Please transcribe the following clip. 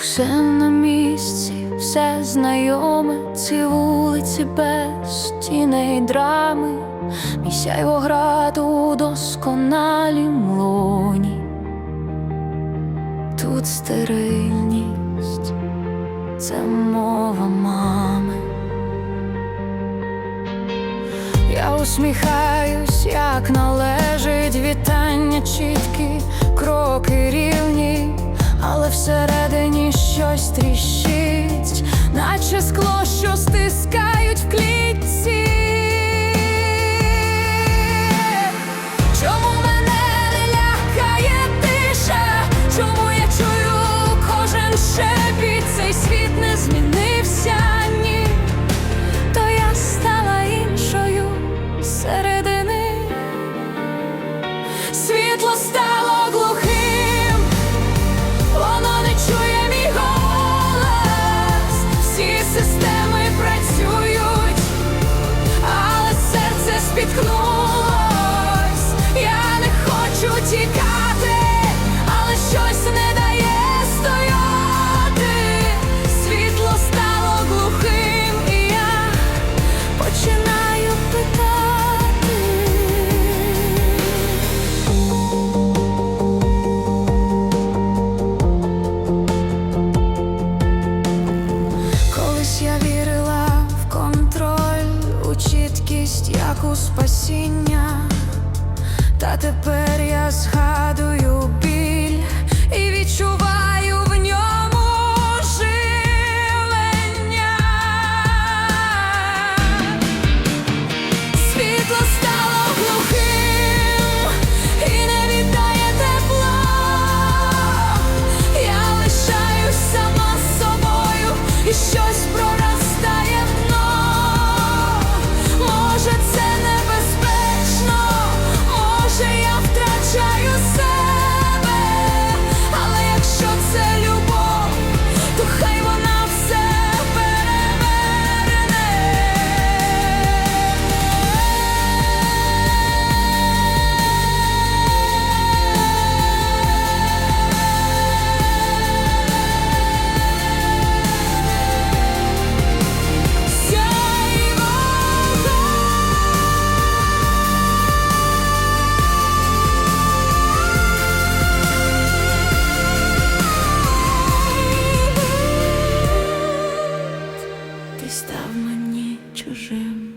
Усе на місці, все знайоме, ці вулиці без тіней драми, місяй граду у досконалім лоні. Тут стерильність, це мова мами. Я усміхаюсь, як належить вітання чіткі, кроки рівні, але всередині щось тріщить, наче скло, що стискають чіткість, у спасіння. Та тепер я згадую. став мені чужим.